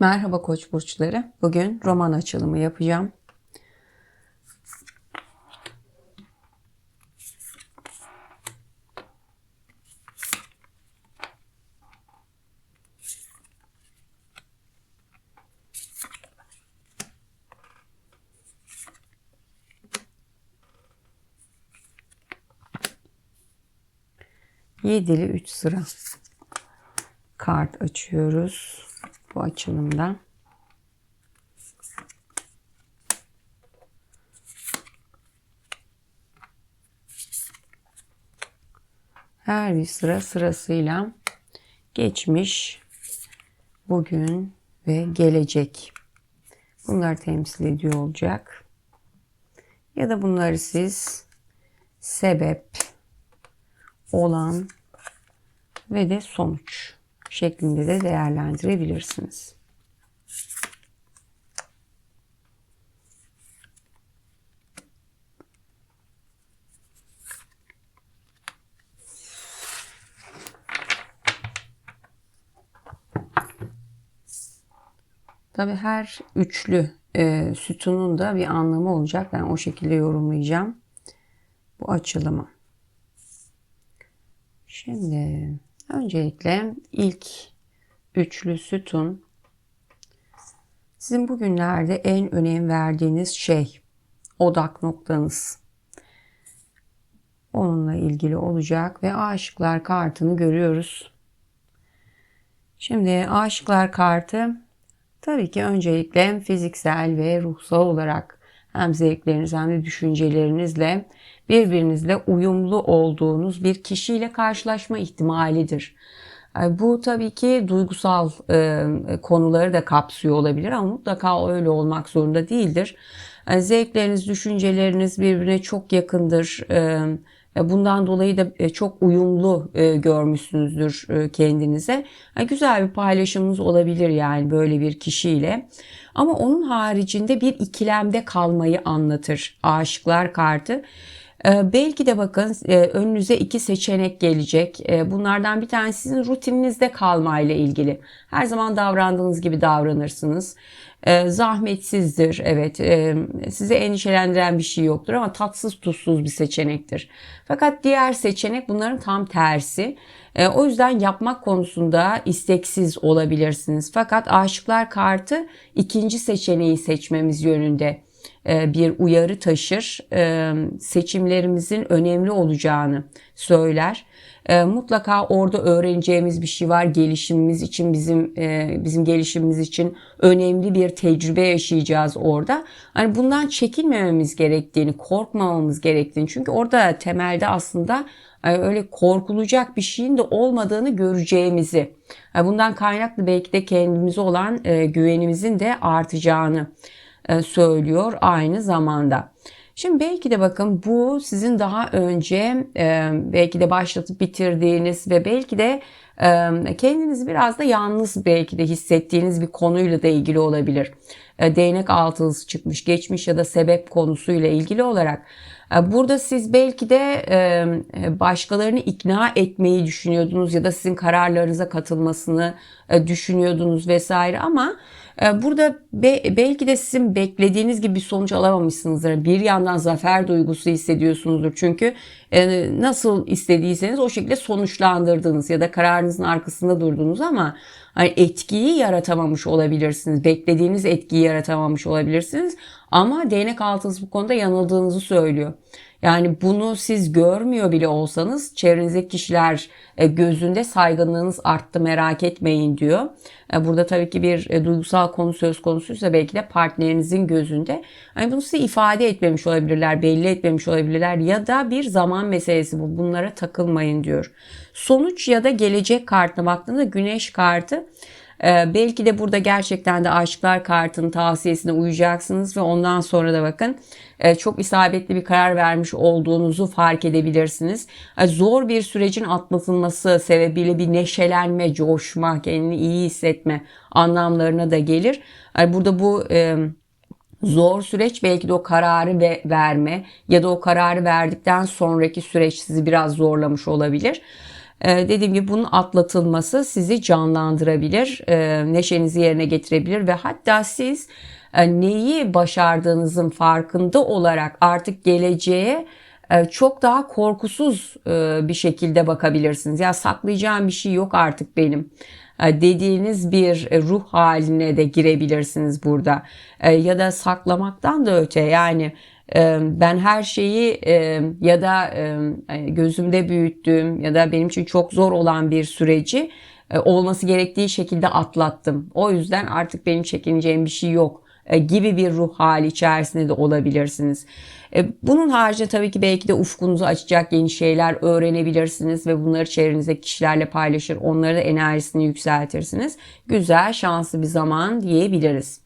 Merhaba Koç burçları. Bugün roman açılımı yapacağım. Yedili 3 sıra kart açıyoruz bu açılımda. Her bir sıra sırasıyla geçmiş, bugün ve gelecek. Bunlar temsil ediyor olacak. Ya da bunları siz sebep, olan ve de sonuç şeklinde de değerlendirebilirsiniz. Tabi her üçlü e, sütunun da bir anlamı olacak. Ben o şekilde yorumlayacağım bu açılımı. Şimdi öncelikle ilk üçlü sütun sizin bugünlerde en önem verdiğiniz şey odak noktanız. Onunla ilgili olacak ve aşıklar kartını görüyoruz. Şimdi aşıklar kartı tabii ki öncelikle fiziksel ve ruhsal olarak hem zevkleriniz hem de düşüncelerinizle birbirinizle uyumlu olduğunuz bir kişiyle karşılaşma ihtimalidir. Bu tabii ki duygusal e, konuları da kapsıyor olabilir ama mutlaka öyle olmak zorunda değildir. Zevkleriniz, düşünceleriniz birbirine çok yakındır. Bundan dolayı da çok uyumlu görmüşsünüzdür kendinize. Güzel bir paylaşımınız olabilir yani böyle bir kişiyle. Ama onun haricinde bir ikilemde kalmayı anlatır aşıklar kartı. Ee, belki de bakın e, önünüze iki seçenek gelecek. Ee, bunlardan bir tanesi sizin rutininizde kalmayla ilgili. Her zaman davrandığınız gibi davranırsınız. Ee, zahmetsizdir evet sizi endişelendiren bir şey yoktur ama tatsız tuzsuz bir seçenektir. Fakat diğer seçenek bunların tam tersi. O yüzden yapmak konusunda isteksiz olabilirsiniz. Fakat aşıklar kartı ikinci seçeneği seçmemiz yönünde bir uyarı taşır. E, seçimlerimizin önemli olacağını söyler. E, mutlaka orada öğreneceğimiz bir şey var. Gelişimimiz için bizim bizim gelişimimiz için önemli bir tecrübe yaşayacağız orada. Hani bundan çekinmememiz gerektiğini, korkmamamız gerektiğini. Çünkü orada temelde aslında öyle korkulacak bir şeyin de olmadığını göreceğimizi, bundan kaynaklı belki de kendimize olan güvenimizin de artacağını e, söylüyor aynı zamanda. Şimdi belki de bakın bu sizin daha önce e, belki de başlatıp bitirdiğiniz ve belki de e, kendinizi biraz da yalnız belki de hissettiğiniz bir konuyla da ilgili olabilir. Değnek altılısı çıkmış geçmiş ya da sebep konusuyla ilgili olarak. Burada siz belki de başkalarını ikna etmeyi düşünüyordunuz ya da sizin kararlarınıza katılmasını düşünüyordunuz vesaire ama burada be, belki de sizin beklediğiniz gibi bir sonuç alamamışsınızdır. Bir yandan zafer duygusu hissediyorsunuzdur. Çünkü e, nasıl istediyseniz o şekilde sonuçlandırdınız ya da kararınızın arkasında durdunuz ama hani etkiyi yaratamamış olabilirsiniz. Beklediğiniz etkiyi yaratamamış olabilirsiniz. Ama değnek altınız bu konuda yanıldığınızı söylüyor. Yani bunu siz görmüyor bile olsanız çevrenizdeki kişiler e, gözünde saygınlığınız arttı merak etmeyin diyor. E, burada tabii ki bir e, duygusal konu söz konusuysa belki de partnerinizin gözünde. Yani bunu size ifade etmemiş olabilirler, belli etmemiş olabilirler ya da bir zaman meselesi bu. Bunlara takılmayın diyor. Sonuç ya da gelecek kartına baktığında güneş kartı ee, belki de burada gerçekten de aşklar kartının tavsiyesine uyacaksınız ve ondan sonra da bakın e, çok isabetli bir karar vermiş olduğunuzu fark edebilirsiniz. E, zor bir sürecin atlatılması sebebiyle bir neşelenme, coşma, kendini iyi hissetme anlamlarına da gelir. Yani burada bu e, zor süreç belki de o kararı ve verme ya da o kararı verdikten sonraki süreç sizi biraz zorlamış olabilir. E, dediğim gibi bunun atlatılması sizi canlandırabilir, e, neşenizi yerine getirebilir ve hatta siz e, neyi başardığınızın farkında olarak artık geleceğe e, çok daha korkusuz bir şekilde bakabilirsiniz. Ya saklayacağım bir şey yok artık benim dediğiniz bir ruh haline de girebilirsiniz burada. Ya da saklamaktan da öte yani ben her şeyi ya da gözümde büyüttüğüm ya da benim için çok zor olan bir süreci olması gerektiği şekilde atlattım. O yüzden artık benim çekineceğim bir şey yok gibi bir ruh hali içerisinde de olabilirsiniz. E, bunun haricinde tabii ki belki de ufkunuzu açacak yeni şeyler öğrenebilirsiniz ve bunları çevrenizdeki kişilerle paylaşır. Onları da enerjisini yükseltirsiniz. Güzel, şanslı bir zaman diyebiliriz.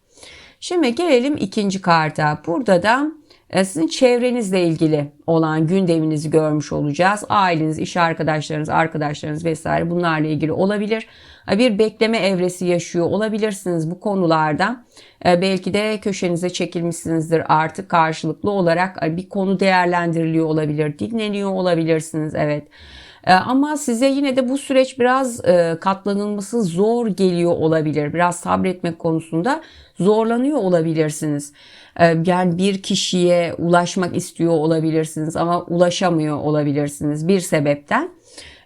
Şimdi gelelim ikinci karta. Burada da e, sizin çevrenizle ilgili olan gündeminizi görmüş olacağız. Aileniz, iş arkadaşlarınız, arkadaşlarınız vesaire bunlarla ilgili olabilir. E, bir bekleme evresi yaşıyor olabilirsiniz bu konularda. E, belki de köşenize çekilmişsinizdir artık karşılıklı olarak bir konu değerlendiriliyor olabilir, dinleniyor olabilirsiniz evet. Ama size yine de bu süreç biraz katlanılması zor geliyor olabilir. Biraz sabretmek konusunda zorlanıyor olabilirsiniz. Ee, yani bir kişiye ulaşmak istiyor olabilirsiniz ama ulaşamıyor olabilirsiniz bir sebepten.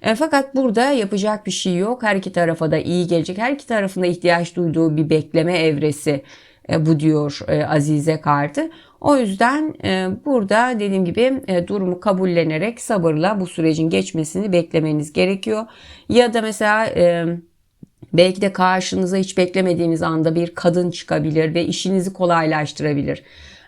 E, fakat burada yapacak bir şey yok. Her iki tarafa da iyi gelecek. Her iki tarafında ihtiyaç duyduğu bir bekleme evresi e, bu diyor e, Azize kartı. O yüzden burada dediğim gibi durumu kabullenerek sabırla bu sürecin geçmesini beklemeniz gerekiyor. Ya da mesela Belki de karşınıza hiç beklemediğiniz anda bir kadın çıkabilir ve işinizi kolaylaştırabilir.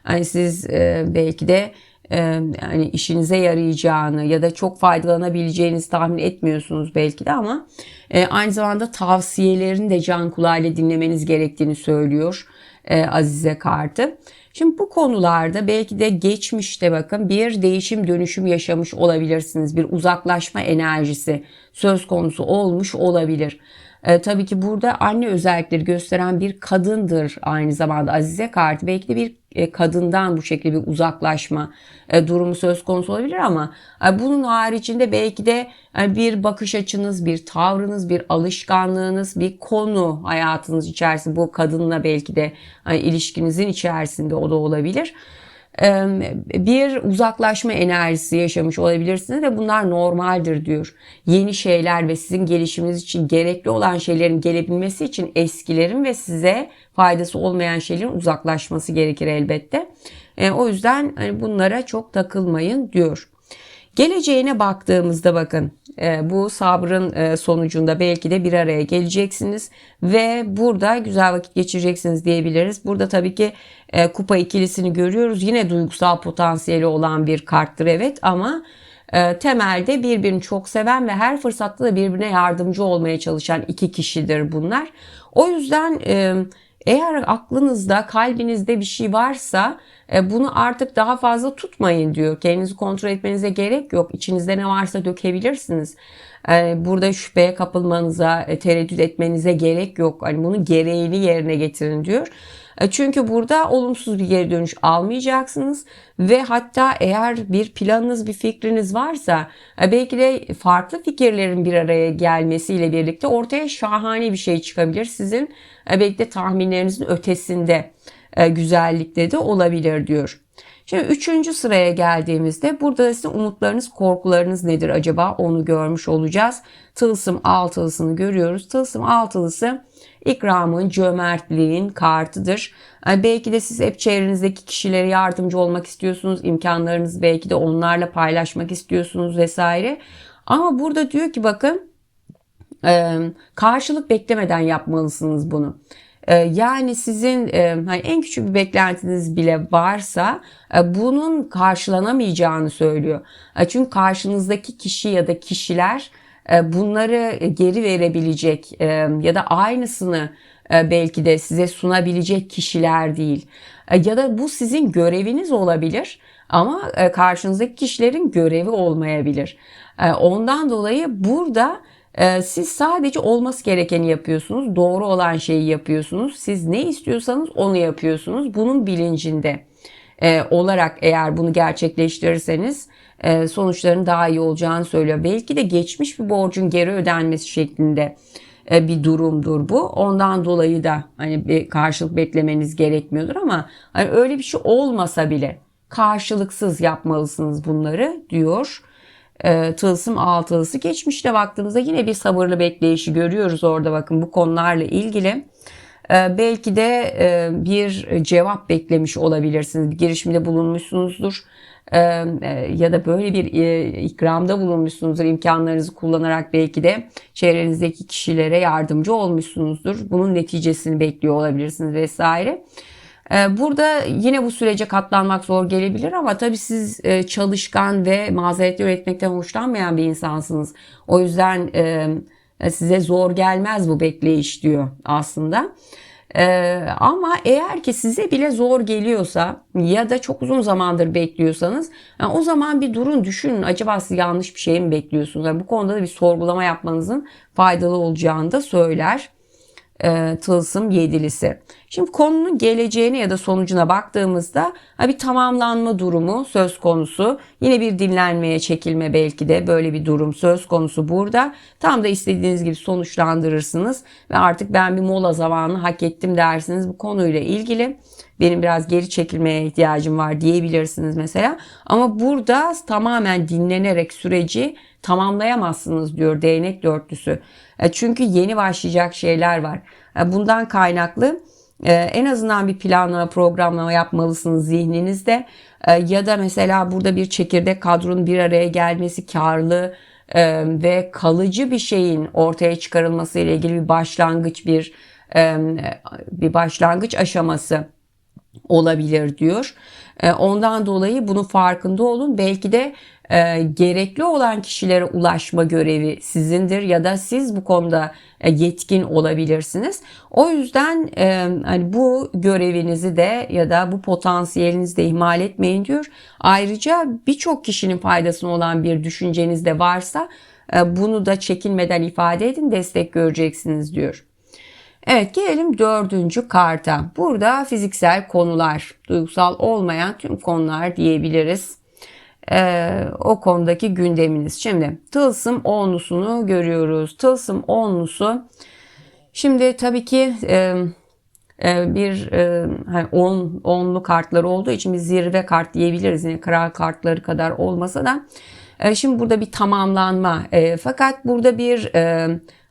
Yani siz e, belki de e, yani işinize yarayacağını ya da çok faydalanabileceğinizi tahmin etmiyorsunuz belki de ama e, aynı zamanda tavsiyelerini de can kulağıyla dinlemeniz gerektiğini söylüyor e, Azize kartı. Şimdi bu konularda belki de geçmişte bakın bir değişim dönüşüm yaşamış olabilirsiniz. Bir uzaklaşma enerjisi söz konusu olmuş olabilir. E, tabii ki burada anne özellikleri gösteren bir kadındır aynı zamanda Azize kartı. Belki de bir e, kadından bu şekilde bir uzaklaşma e, durumu söz konusu olabilir ama e, bunun haricinde belki de e, bir bakış açınız, bir tavrınız, bir alışkanlığınız, bir konu hayatınız içerisinde bu kadınla belki de e, ilişkinizin içerisinde o da olabilir bir uzaklaşma enerjisi yaşamış olabilirsiniz ve bunlar normaldir diyor. Yeni şeyler ve sizin gelişiminiz için gerekli olan şeylerin gelebilmesi için eskilerin ve size faydası olmayan şeylerin uzaklaşması gerekir elbette. O yüzden hani bunlara çok takılmayın diyor. Geleceğine baktığımızda bakın e, bu sabrın e, sonucunda belki de bir araya geleceksiniz ve burada güzel vakit geçireceksiniz diyebiliriz. Burada tabii ki e, kupa ikilisini görüyoruz. Yine duygusal potansiyeli olan bir karttır evet ama temelde birbirini çok seven ve her fırsatta da birbirine yardımcı olmaya çalışan iki kişidir bunlar. O yüzden eğer aklınızda, kalbinizde bir şey varsa e, bunu artık daha fazla tutmayın diyor. Kendinizi kontrol etmenize gerek yok. İçinizde ne varsa dökebilirsiniz. E, burada şüpheye kapılmanıza, e, tereddüt etmenize gerek yok. Hani bunun gereğini yerine getirin diyor. Çünkü burada olumsuz bir geri dönüş almayacaksınız ve hatta eğer bir planınız, bir fikriniz varsa belki de farklı fikirlerin bir araya gelmesiyle birlikte ortaya şahane bir şey çıkabilir. Sizin belki de tahminlerinizin ötesinde e, güzellikte de olabilir diyor. Şimdi üçüncü sıraya geldiğimizde burada da sizin umutlarınız, korkularınız nedir acaba onu görmüş olacağız. Tılsım altılısını görüyoruz. Tılsım altılısı ikramın, cömertliğin kartıdır. Yani belki de siz hep çevrenizdeki kişilere yardımcı olmak istiyorsunuz. imkanlarınızı belki de onlarla paylaşmak istiyorsunuz vesaire. Ama burada diyor ki bakın karşılık beklemeden yapmalısınız bunu. Yani sizin hani en küçük bir beklentiniz bile varsa e, bunun karşılanamayacağını söylüyor. E, çünkü karşınızdaki kişi ya da kişiler bunları geri verebilecek ya da aynısını belki de size sunabilecek kişiler değil. Ya da bu sizin göreviniz olabilir ama karşınızdaki kişilerin görevi olmayabilir. Ondan dolayı burada siz sadece olması gerekeni yapıyorsunuz. Doğru olan şeyi yapıyorsunuz. Siz ne istiyorsanız onu yapıyorsunuz. Bunun bilincinde e, olarak eğer bunu gerçekleştirirseniz e, sonuçların daha iyi olacağını söylüyor. Belki de geçmiş bir borcun geri ödenmesi şeklinde e, bir durumdur bu. Ondan dolayı da hani bir karşılık beklemeniz gerekmiyordur ama hani öyle bir şey olmasa bile karşılıksız yapmalısınız bunları diyor. E, tılsım altılısı geçmişte baktığımızda yine bir sabırlı bekleyişi görüyoruz orada bakın bu konularla ilgili. E, belki de e, bir cevap beklemiş olabilirsiniz. Bir girişimde bulunmuşsunuzdur e, e, ya da böyle bir e, ikramda bulunmuşsunuzdur. imkanlarınızı kullanarak belki de çevrenizdeki kişilere yardımcı olmuşsunuzdur. Bunun neticesini bekliyor olabilirsiniz vesaire. Ee, burada yine bu sürece katlanmak zor gelebilir ama tabii siz e, çalışkan ve mazeretli üretmekten hoşlanmayan bir insansınız. O yüzden e, size zor gelmez bu bekleyiş diyor aslında. Ee, ama eğer ki size bile zor geliyorsa ya da çok uzun zamandır bekliyorsanız yani o zaman bir durun düşünün acaba siz yanlış bir şey mi bekliyorsunuz? Yani bu konuda da bir sorgulama yapmanızın faydalı olacağını da söyler e, tılsım yedilisi. Şimdi konunun geleceğine ya da sonucuna baktığımızda bir tamamlanma durumu söz konusu. Yine bir dinlenmeye çekilme belki de böyle bir durum söz konusu burada. Tam da istediğiniz gibi sonuçlandırırsınız ve artık ben bir mola zamanı hak ettim dersiniz bu konuyla ilgili. Benim biraz geri çekilmeye ihtiyacım var diyebilirsiniz mesela. Ama burada tamamen dinlenerek süreci tamamlayamazsınız diyor değnek dörtlüsü. E, çünkü yeni başlayacak şeyler var. E, bundan kaynaklı e, en azından bir planlama programlama yapmalısınız zihninizde. Ya da mesela burada bir çekirdek kadronun bir araya gelmesi karlı ve kalıcı bir şeyin ortaya çıkarılması ile ilgili bir başlangıç bir bir başlangıç aşaması olabilir diyor. Ondan dolayı bunun farkında olun. Belki de e, gerekli olan kişilere ulaşma görevi sizindir ya da siz bu konuda e, yetkin olabilirsiniz. O yüzden e, hani bu görevinizi de ya da bu potansiyelinizi de ihmal etmeyin diyor. Ayrıca birçok kişinin faydasına olan bir düşünceniz de varsa e, bunu da çekinmeden ifade edin destek göreceksiniz diyor. Evet gelelim dördüncü karta. Burada fiziksel konular, duygusal olmayan tüm konular diyebiliriz e, o konudaki gündeminiz. Şimdi tılsım onlusunu görüyoruz. Tılsım onlusu şimdi tabii ki e, e, bir e, hani on, onlu kartları olduğu için bir zirve kart diyebiliriz. Yine kral kartları kadar olmasa da e, şimdi burada bir tamamlanma e, fakat burada bir e,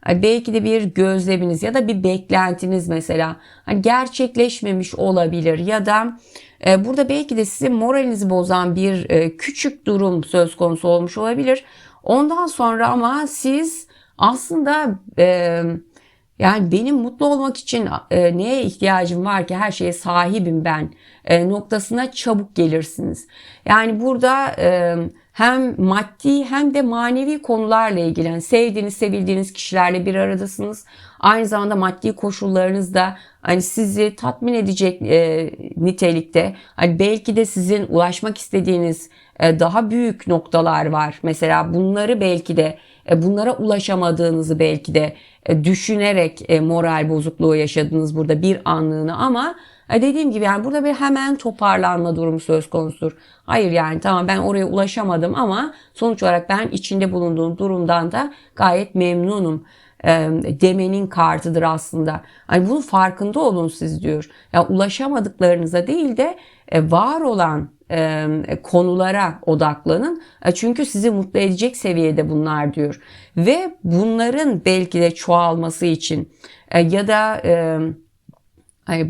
belki de bir gözleminiz ya da bir beklentiniz mesela hani gerçekleşmemiş olabilir ya da e, burada belki de sizin moralinizi bozan bir e, küçük durum söz konusu olmuş olabilir. Ondan sonra ama siz aslında e, yani benim mutlu olmak için neye ihtiyacım var ki her şeye sahibim ben noktasına çabuk gelirsiniz. Yani burada hem maddi hem de manevi konularla ilgilen sevdiğiniz, sevildiğiniz kişilerle bir aradasınız. Aynı zamanda maddi koşullarınız da hani sizi tatmin edecek e, nitelikte. Hani belki de sizin ulaşmak istediğiniz e, daha büyük noktalar var. Mesela bunları belki de e, bunlara ulaşamadığınızı belki de e, düşünerek e, moral bozukluğu yaşadınız burada bir anlığına ama dediğim gibi yani burada bir hemen toparlanma durumu söz konusudur. Hayır yani tamam ben oraya ulaşamadım ama sonuç olarak ben içinde bulunduğum durumdan da gayet memnunum e, demenin kartıdır aslında. Hani bunun farkında olun siz diyor. Ya ulaşamadıklarınıza değil de e, var olan e, konulara odaklanın. E, çünkü sizi mutlu edecek seviyede bunlar diyor. Ve bunların belki de çoğalması için e, ya da e,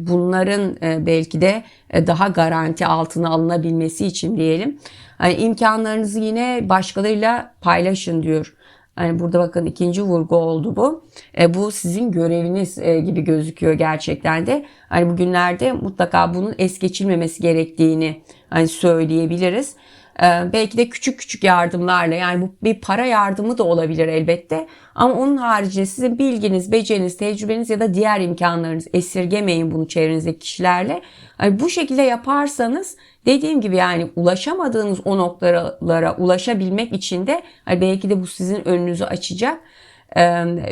bunların e, belki de e, daha garanti altına alınabilmesi için diyelim. Hani imkanlarınızı yine başkalarıyla paylaşın diyor. Hani burada bakın ikinci vurgu oldu bu. E, bu sizin göreviniz e, gibi gözüküyor gerçekten de. Hani bugünlerde mutlaka bunun es geçilmemesi gerektiğini hani söyleyebiliriz. Ee, belki de küçük küçük yardımlarla yani bu bir para yardımı da olabilir elbette. Ama onun haricinde sizin bilginiz, beceriniz, tecrübeniz ya da diğer imkanlarınız esirgemeyin bunu çevrenizdeki kişilerle. Yani bu şekilde yaparsanız dediğim gibi yani ulaşamadığınız o noktalara ulaşabilmek için de belki de bu sizin önünüzü açacak.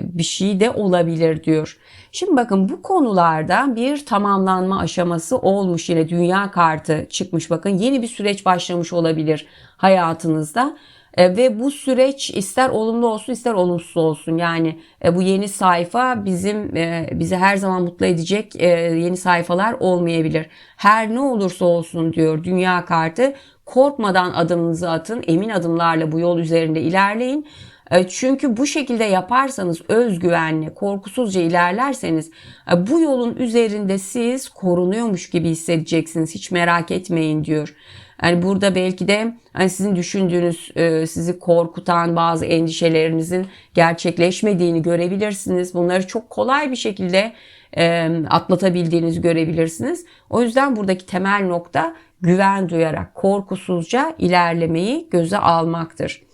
Bir şey de olabilir diyor. Şimdi bakın bu konularda bir tamamlanma aşaması olmuş yine dünya kartı çıkmış bakın yeni bir süreç başlamış olabilir hayatınızda. E, ve bu süreç ister olumlu olsun ister olumsuz olsun. Yani e, bu yeni sayfa bizim e, bizi her zaman mutlu edecek yeni sayfalar olmayabilir. Her ne olursa olsun diyor dünya kartı. Korkmadan adımınızı atın. Emin adımlarla bu yol üzerinde ilerleyin. Çünkü bu şekilde yaparsanız özgüvenli, korkusuzca ilerlerseniz bu yolun üzerinde siz korunuyormuş gibi hissedeceksiniz. Hiç merak etmeyin diyor. Yani burada belki de hani sizin düşündüğünüz, e, sizi korkutan bazı endişelerinizin gerçekleşmediğini görebilirsiniz. Bunları çok kolay bir şekilde e, atlatabildiğinizi görebilirsiniz. O yüzden buradaki temel nokta güven duyarak, korkusuzca ilerlemeyi göze almaktır.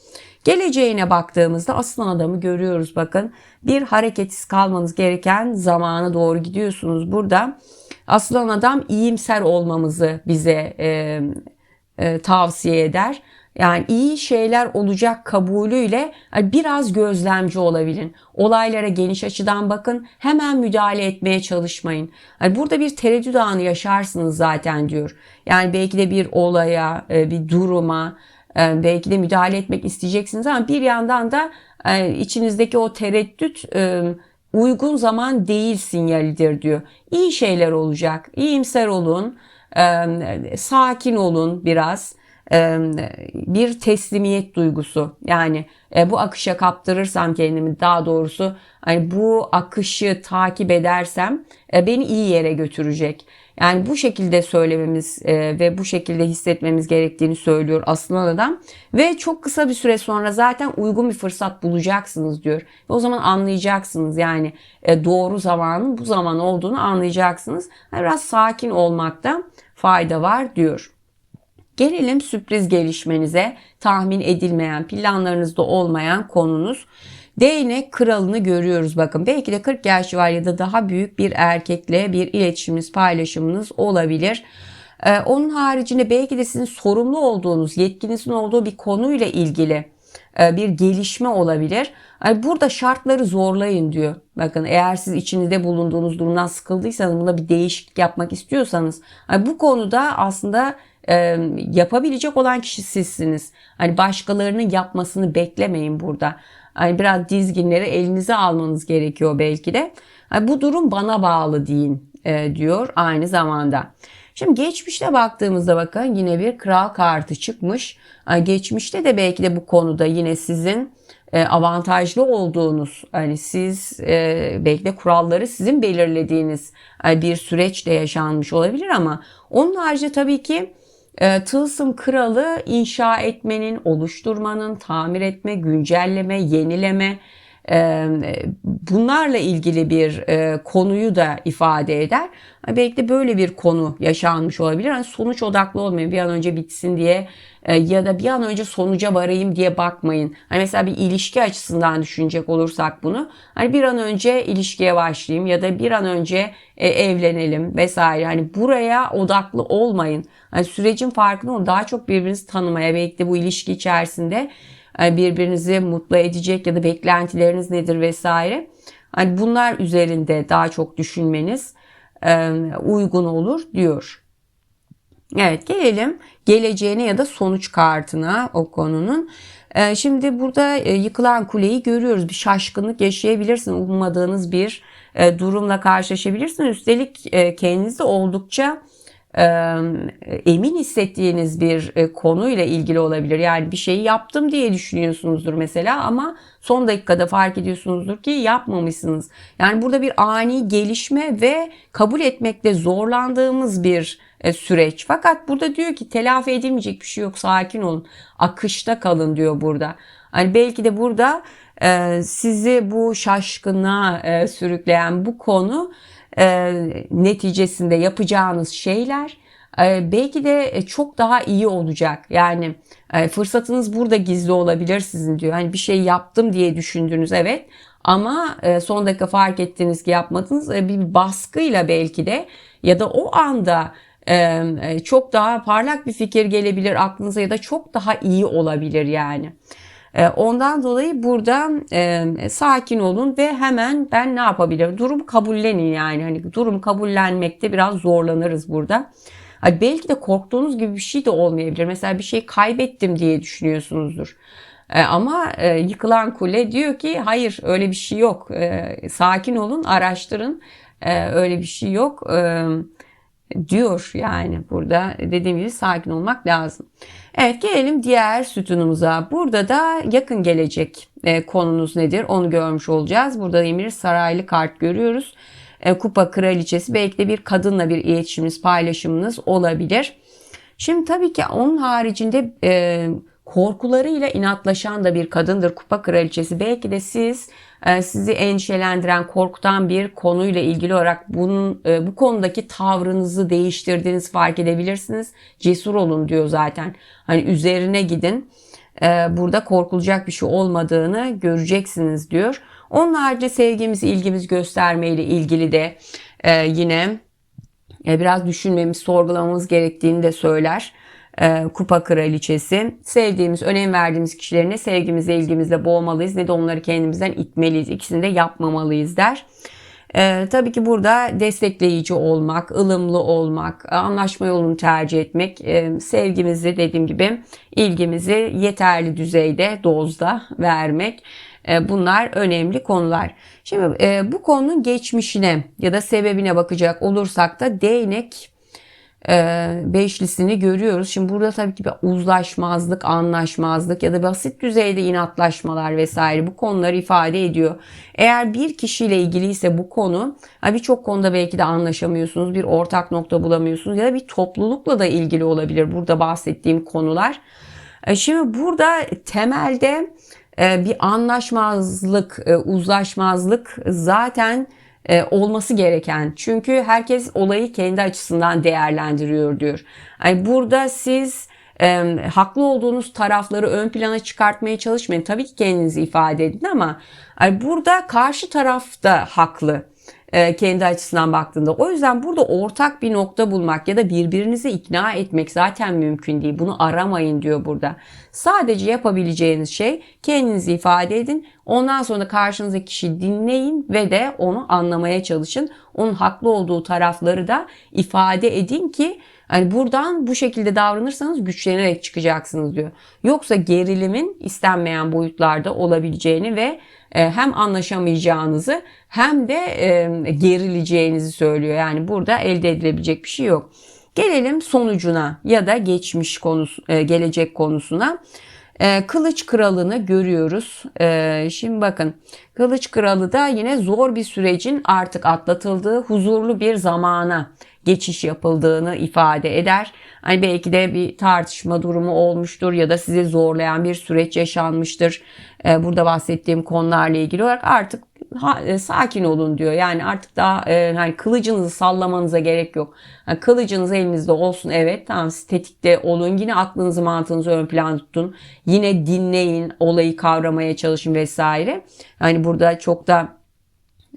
Geleceğine baktığımızda aslan adamı görüyoruz bakın. Bir hareketsiz kalmanız gereken zamana doğru gidiyorsunuz. Burada aslan adam iyimser olmamızı bize e, e, tavsiye eder. Yani iyi şeyler olacak kabulüyle biraz gözlemci olabilin. Olaylara geniş açıdan bakın. Hemen müdahale etmeye çalışmayın. Yani burada bir tereddüt anı yaşarsınız zaten diyor. Yani belki de bir olaya, e, bir duruma e, belki de müdahale etmek isteyeceksiniz ama bir yandan da e, içinizdeki o tereddüt uygun zaman değil sinyalidir diyor. İyi şeyler olacak. İyimser olun sakin olun biraz bir teslimiyet duygusu yani e, bu akışa kaptırırsam kendimi daha doğrusu hani bu akışı takip edersem e, beni iyi yere götürecek. Yani bu şekilde söylememiz e, ve bu şekilde hissetmemiz gerektiğini söylüyor Aslan Adam. Ve çok kısa bir süre sonra zaten uygun bir fırsat bulacaksınız diyor. Ve o zaman anlayacaksınız yani doğru zamanın bu zaman olduğunu anlayacaksınız. Biraz sakin olmakta fayda var diyor. Gelelim sürpriz gelişmenize, tahmin edilmeyen, planlarınızda olmayan konunuz. Değnek kralını görüyoruz bakın. Belki de 40 yaş var ya da daha büyük bir erkekle bir iletişiminiz, paylaşımınız olabilir. Ee, onun haricinde belki de sizin sorumlu olduğunuz, yetkinizin olduğu bir konuyla ilgili e, bir gelişme olabilir. Yani burada şartları zorlayın diyor. Bakın eğer siz içinizde bulunduğunuz durumdan sıkıldıysanız buna bir değişiklik yapmak istiyorsanız yani bu konuda aslında e, yapabilecek olan kişi sizsiniz. Hani başkalarının yapmasını beklemeyin burada. Hani biraz dizginleri elinize almanız gerekiyor belki de. Yani bu durum bana bağlı deyin e, diyor aynı zamanda. Şimdi geçmişte baktığımızda bakın yine bir kral kartı çıkmış. Geçmişte de belki de bu konuda yine sizin e, avantajlı olduğunuz hani siz e, belki de kuralları sizin belirlediğiniz bir süreçte yaşanmış olabilir ama onun haricinde tabii ki Tılsım kralı inşa etmenin, oluşturmanın, tamir etme, güncelleme, yenileme, bunlarla ilgili bir konuyu da ifade eder. Belki de böyle bir konu yaşanmış olabilir. Yani sonuç odaklı olmayın. Bir an önce bitsin diye ya da bir an önce sonuca varayım diye bakmayın. Hani mesela bir ilişki açısından düşünecek olursak bunu. Hani bir an önce ilişkiye başlayayım ya da bir an önce evlenelim vesaire. Hani buraya odaklı olmayın. Hani sürecin farkında olun. Daha çok birbirinizi tanımaya belki de bu ilişki içerisinde e, birbirinizi mutlu edecek ya da beklentileriniz nedir vesaire. Hani bunlar üzerinde daha çok düşünmeniz e, uygun olur diyor. Evet gelelim geleceğine ya da sonuç kartına o konunun. E, şimdi burada yıkılan kuleyi görüyoruz. Bir şaşkınlık yaşayabilirsiniz. Ummadığınız bir durumla karşılaşabilirsiniz. Üstelik kendinizi oldukça emin hissettiğiniz bir konuyla ilgili olabilir. Yani bir şeyi yaptım diye düşünüyorsunuzdur mesela ama son dakikada fark ediyorsunuzdur ki yapmamışsınız. Yani burada bir ani gelişme ve kabul etmekte zorlandığımız bir süreç. Fakat burada diyor ki telafi edilmeyecek bir şey yok sakin olun. Akışta kalın diyor burada. Hani belki de burada sizi bu şaşkına sürükleyen bu konu e, neticesinde yapacağınız şeyler e, belki de çok daha iyi olacak. Yani e, fırsatınız burada gizli olabilir sizin diyor. Hani bir şey yaptım diye düşündünüz evet ama e, son dakika fark ettiniz ki yapmadınız. E, bir baskıyla belki de ya da o anda e, çok daha parlak bir fikir gelebilir aklınıza ya da çok daha iyi olabilir yani. E, ondan dolayı burada e, sakin olun ve hemen ben ne yapabilirim? Durumu kabullenin yani. Hani durum kabullenmekte biraz zorlanırız burada. Hani belki de korktuğunuz gibi bir şey de olmayabilir. Mesela bir şey kaybettim diye düşünüyorsunuzdur. E, ama e, yıkılan kule diyor ki hayır öyle bir şey yok. E, sakin olun, araştırın. E, öyle bir şey yok. E, diyor yani burada dediğim gibi sakin olmak lazım. Evet gelelim diğer sütunumuza. Burada da yakın gelecek e, konunuz nedir onu görmüş olacağız. Burada Emir Saraylı kart görüyoruz. E, kupa kraliçesi belki de bir kadınla bir iletişiminiz paylaşımınız olabilir. Şimdi tabii ki onun haricinde e, korkularıyla inatlaşan da bir kadındır kupa kraliçesi. Belki de siz sizi endişelendiren, korkutan bir konuyla ilgili olarak bunun e, bu konudaki tavrınızı değiştirdiğinizi fark edebilirsiniz. Cesur olun diyor zaten. Hani üzerine gidin. E, burada korkulacak bir şey olmadığını göreceksiniz diyor. Onun haricinde sevgimizi, ilgimizi göstermeyle ilgili de yine biraz düşünmemiz, sorgulamamız gerektiğini de söyler e, kupa kraliçesi. Sevdiğimiz, önem verdiğimiz kişileri ne sevgimizle, ilgimizle boğmalıyız ne de onları kendimizden itmeliyiz. İkisini de yapmamalıyız der. Ee, tabii ki burada destekleyici olmak, ılımlı olmak, anlaşma yolunu tercih etmek, e, sevgimizi dediğim gibi ilgimizi yeterli düzeyde, dozda vermek. E, bunlar önemli konular. Şimdi e, bu konunun geçmişine ya da sebebine bakacak olursak da değnek e, beşlisini görüyoruz. Şimdi burada tabii ki bir uzlaşmazlık, anlaşmazlık ya da basit düzeyde inatlaşmalar vesaire bu konuları ifade ediyor. Eğer bir kişiyle ilgiliyse bu konu birçok konuda belki de anlaşamıyorsunuz, bir ortak nokta bulamıyorsunuz ya da bir toplulukla da ilgili olabilir burada bahsettiğim konular. E, şimdi burada temelde e, bir anlaşmazlık, e, uzlaşmazlık zaten e, olması gereken. Çünkü herkes olayı kendi açısından değerlendiriyor diyor. Yani burada siz e, haklı olduğunuz tarafları ön plana çıkartmaya çalışmayın. Tabii ki kendinizi ifade edin ama yani burada karşı taraf da haklı. E, kendi açısından baktığında. O yüzden burada ortak bir nokta bulmak ya da birbirinizi ikna etmek zaten mümkün değil. Bunu aramayın diyor burada. Sadece yapabileceğiniz şey kendinizi ifade edin. Ondan sonra karşınızdaki kişiyi dinleyin ve de onu anlamaya çalışın. Onun haklı olduğu tarafları da ifade edin ki Hani buradan bu şekilde davranırsanız güçlenerek çıkacaksınız diyor. Yoksa gerilimin istenmeyen boyutlarda olabileceğini ve e, hem anlaşamayacağınızı hem de e, gerileceğinizi söylüyor. Yani burada elde edilebilecek bir şey yok. Gelelim sonucuna ya da geçmiş konusu, e, gelecek konusuna. Kılıç kralını görüyoruz. Şimdi bakın Kılıç kralı da yine zor bir sürecin artık atlatıldığı huzurlu bir zamana geçiş yapıldığını ifade eder. Hani belki de bir tartışma durumu olmuştur ya da sizi zorlayan bir süreç yaşanmıştır. Burada bahsettiğim konularla ilgili olarak artık e, sakin olun diyor. Yani artık daha e, hani kılıcınızı sallamanıza gerek yok. Yani kılıcınız elinizde olsun evet tamam siz tetikte olun. Yine aklınızı mantığınızı ön plan tutun. Yine dinleyin, olayı kavramaya çalışın vesaire. Hani burada çok da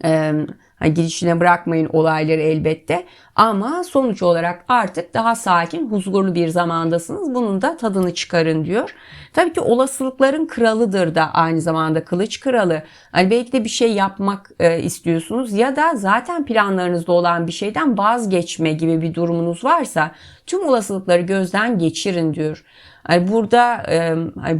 e, Hani gidişine bırakmayın olayları elbette. Ama sonuç olarak artık daha sakin, huzurlu bir zamandasınız. Bunun da tadını çıkarın diyor. Tabii ki olasılıkların kralıdır da aynı zamanda kılıç kralı. Hani belki de bir şey yapmak e, istiyorsunuz ya da zaten planlarınızda olan bir şeyden vazgeçme gibi bir durumunuz varsa tüm olasılıkları gözden geçirin diyor. Yani burada e,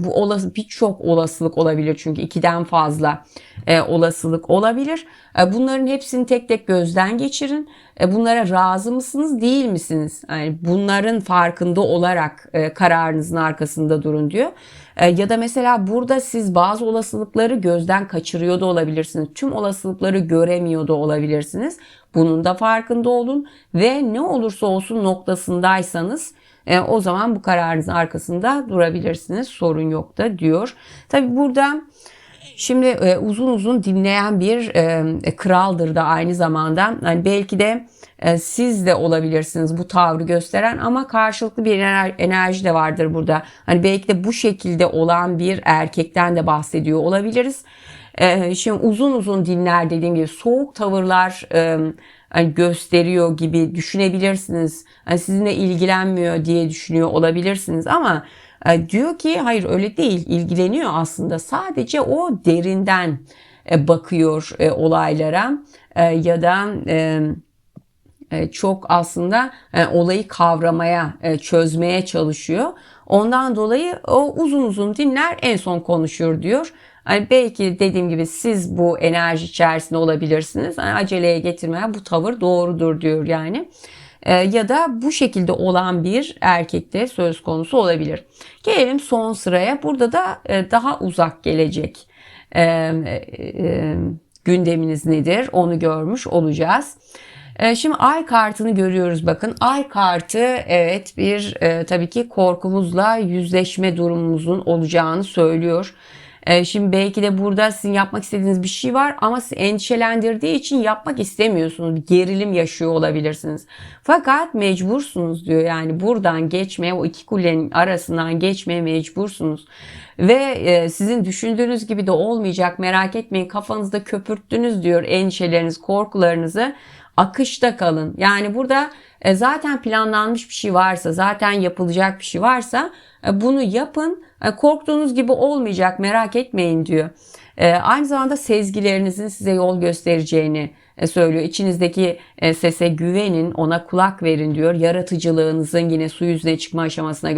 bu olası birçok olasılık olabilir çünkü ikiden fazla e, olasılık olabilir. E, bunların hepsini tek tek gözden geçirin. E, bunlara razı mısınız, değil misiniz? Yani bunların farkında olarak e, kararınızın arkasında durun diyor. E, ya da mesela burada siz bazı olasılıkları gözden kaçırıyor da olabilirsiniz. Tüm olasılıkları göremiyor da olabilirsiniz. Bunun da farkında olun ve ne olursa olsun noktasındaysanız o zaman bu kararınızın arkasında durabilirsiniz. Sorun yok da diyor. Tabi burada şimdi e, uzun uzun dinleyen bir e, kraldır da aynı zamanda. Yani belki de e, siz de olabilirsiniz bu tavrı gösteren ama karşılıklı bir enerji de vardır burada. Hani belki de bu şekilde olan bir erkekten de bahsediyor olabiliriz. E, şimdi uzun uzun dinler dediğim gibi soğuk tavırlar e, hani gösteriyor gibi düşünebilirsiniz. Hani sizinle ilgilenmiyor diye düşünüyor olabilirsiniz ama E, diyor ki hayır öyle değil ilgileniyor aslında sadece o derinden e, bakıyor e, olaylara e, ya da e, e, çok aslında e, olayı kavramaya, e, çözmeye çalışıyor. Ondan dolayı o uzun uzun dinler en son konuşur diyor. Yani belki dediğim gibi siz bu enerji içerisinde olabilirsiniz. Yani aceleye getirmeyen bu tavır doğrudur diyor yani. Ya da bu şekilde olan bir erkekte söz konusu olabilir. Gelelim son sıraya. Burada da daha uzak gelecek gündeminiz nedir onu görmüş olacağız. Ee, şimdi ay kartını görüyoruz bakın. Ay kartı evet bir e, tabii ki korkumuzla yüzleşme durumumuzun olacağını söylüyor. E, şimdi belki de burada sizin yapmak istediğiniz bir şey var ama sizi endişelendirdiği için yapmak istemiyorsunuz. Bir gerilim yaşıyor olabilirsiniz. Fakat mecbursunuz diyor. Yani buradan geçmeye o iki kulenin arasından geçmeye mecbursunuz. Ve e, sizin düşündüğünüz gibi de olmayacak merak etmeyin kafanızda köpürttünüz diyor endişeleriniz korkularınızı akışta kalın. Yani burada e, zaten planlanmış bir şey varsa, zaten yapılacak bir şey varsa bunu yapın. E, korktuğunuz gibi olmayacak merak etmeyin diyor. Aynı zamanda sezgilerinizin size yol göstereceğini söylüyor. İçinizdeki sese güvenin, ona kulak verin diyor. Yaratıcılığınızın yine su yüzüne çıkma aşamasına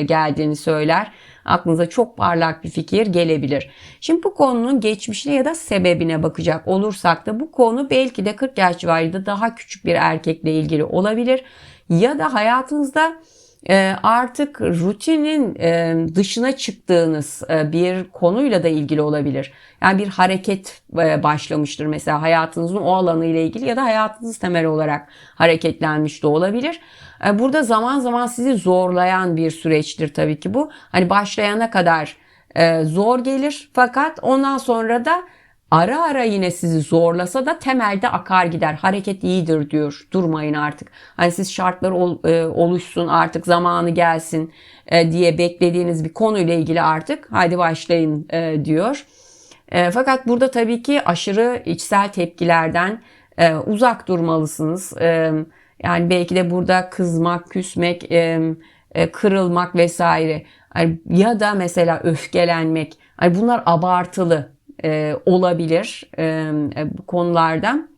geldiğini söyler aklınıza çok parlak bir fikir gelebilir. Şimdi bu konunun geçmişine ya da sebebine bakacak olursak da bu konu belki de 40 yaş civarında daha küçük bir erkekle ilgili olabilir. Ya da hayatınızda e, artık rutinin e, dışına çıktığınız e, bir konuyla da ilgili olabilir. Yani bir hareket başlamıştır mesela hayatınızın o alanı ile ilgili ya da hayatınız temel olarak hareketlenmiş de olabilir. Burada zaman zaman sizi zorlayan bir süreçtir tabii ki bu. Hani başlayana kadar zor gelir fakat ondan sonra da ara ara yine sizi zorlasa da temelde akar gider. Hareket iyidir diyor. Durmayın artık. Hani siz şartlar ol, e, oluşsun artık zamanı gelsin e, diye beklediğiniz bir konuyla ilgili artık hadi başlayın e, diyor. E, fakat burada tabii ki aşırı içsel tepkilerden e, uzak durmalısınız. E, yani belki de burada kızmak, küsmek, e, e, kırılmak vesaire. Yani ya da mesela öfkelenmek. Yani bunlar abartılı e, olabilir e, e, bu konulardan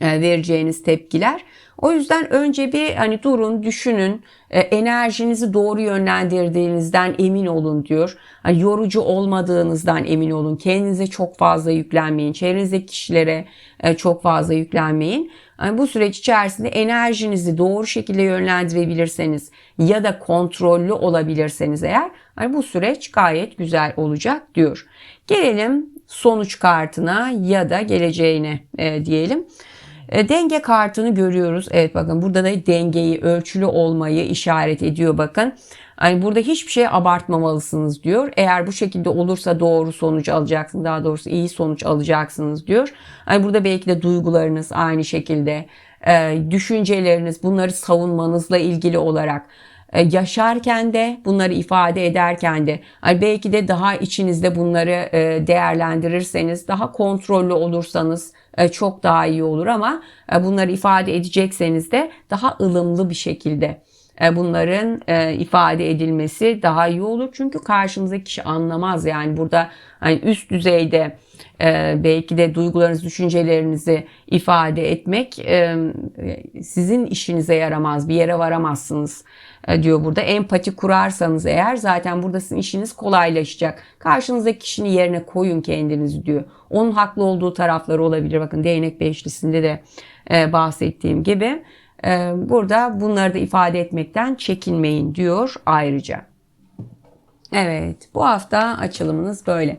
e, vereceğiniz tepkiler. O yüzden önce bir hani durun, düşünün, e, enerjinizi doğru yönlendirdiğinizden emin olun diyor. Hani yorucu olmadığınızdan emin olun. Kendinize çok fazla yüklenmeyin. Çevrenizdeki kişilere e, çok fazla yüklenmeyin. Yani bu süreç içerisinde enerjinizi doğru şekilde yönlendirebilirseniz ya da kontrollü olabilirseniz eğer hani bu süreç gayet güzel olacak diyor. Gelelim sonuç kartına ya da geleceğine e, diyelim. E, denge kartını görüyoruz. Evet bakın burada da dengeyi, ölçülü olmayı işaret ediyor bakın. Yani burada hiçbir şey abartmamalısınız diyor. Eğer bu şekilde olursa doğru sonuç alacaksınız. Daha doğrusu iyi sonuç alacaksınız diyor. Yani burada belki de duygularınız aynı şekilde, e, düşünceleriniz, bunları savunmanızla ilgili olarak yaşarken de bunları ifade ederken de belki de daha içinizde bunları e, değerlendirirseniz daha kontrollü olursanız e, çok daha iyi olur ama bunları ifade edecekseniz de daha ılımlı bir şekilde bunların ifade edilmesi daha iyi olur. Çünkü karşımızdaki kişi anlamaz yani burada hani üst düzeyde belki de duygularınızı, düşüncelerinizi ifade etmek sizin işinize yaramaz. Bir yere varamazsınız e, diyor burada. Empati kurarsanız eğer zaten burada sizin işiniz kolaylaşacak. Karşınızdaki kişinin yerine koyun kendinizi diyor. Onun haklı olduğu tarafları olabilir. Bakın değnek beşlisinde de e, bahsettiğim gibi. E, burada bunları da ifade etmekten çekinmeyin diyor ayrıca. Evet bu hafta açılımınız böyle.